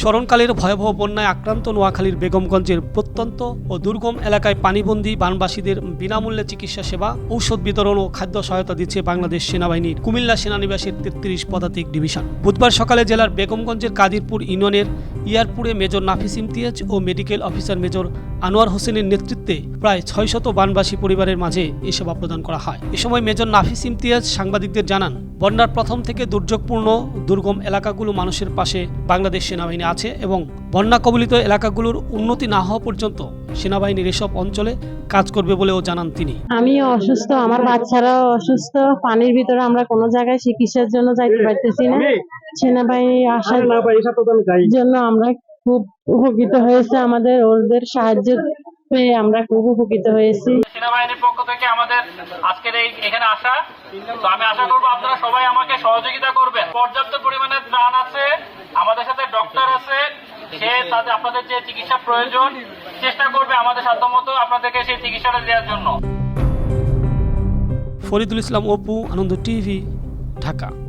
স্মরণকালের ভয়াবহ বন্যায় আক্রান্ত নোয়াখালীর বেগমগঞ্জের প্রত্যন্ত ও দুর্গম এলাকায় পানিবন্দী বানবাসীদের বিনামূল্যে চিকিৎসা সেবা, ঔষধ বিতরণ ও খাদ্য সহায়তা দিচ্ছে বাংলাদেশ সেনাবাহিনীর কুমিল্লা সেনানিবাসের তেত্রিশ পদাতিক ডিভিশন। বুধবার সকালে জেলার বেগমগঞ্জের কাদিরপুর ইউনিয়নের ইয়ারপুরে মেজর নাফিস ইমতিয়াজ ও মেডিকেল অফিসার মেজর আনোয়ার হোসেনের নেতৃত্বে প্রায় ছয়শত বানবাসী পরিবারের মাঝে এ সেবা প্রদান করা হয়। এ সময় মেজর নাফিস ইমতিয়াজ সাংবাদিকদের জানান, বন্যার প্রথম থেকে দুর্যোগপূর্ণ দুর্গম এলাকাগুলো মানুষের পাশে বাংলাদেশ সেনাবাহিনী আছে এবং বন্যা কবলিত এলাকাগুলোর উন্নতি না হওয়া পর্যন্ত সেনাবাহিনীর এসব অঞ্চলে কাজ করবে বলেও জানান তিনি। আমিও অসুস্থ আমার বাচ্চারাও অসুস্থ পানির ভিতরে আমরা কোনো জায়গায় চিকিৎসার জন্য যাইতে পারতেছি না। সেনাবাহিনী আসার জন্য আমরা খুব উপকৃত হয়েছে। আমাদের ওদের সাহায্য পেয়ে আমরা খুব উপকৃত হয়েছি। সেনাবাহিনীর পক্ষ থেকে আমাদের আজকের এই এখানে আসা। তো আমি আশা করব আপনারা সবাই আমাকে সহযোগিতা করবেন। পর্যাপ্ত পরিমাণে ত্রাণ আছে আমাদের সাথে ডক্টর আছে সে তাদের, আপনাদের যে চিকিৎসা প্রয়োজন, চেষ্টা করবে আমাদের সাধ্যমতো আপনাদেরকে সেই চিকিৎসাটা দেওয়ার জন্য। ফরিদুল ইসলাম, অপু, আনন্দ টিভি, ঢাকা।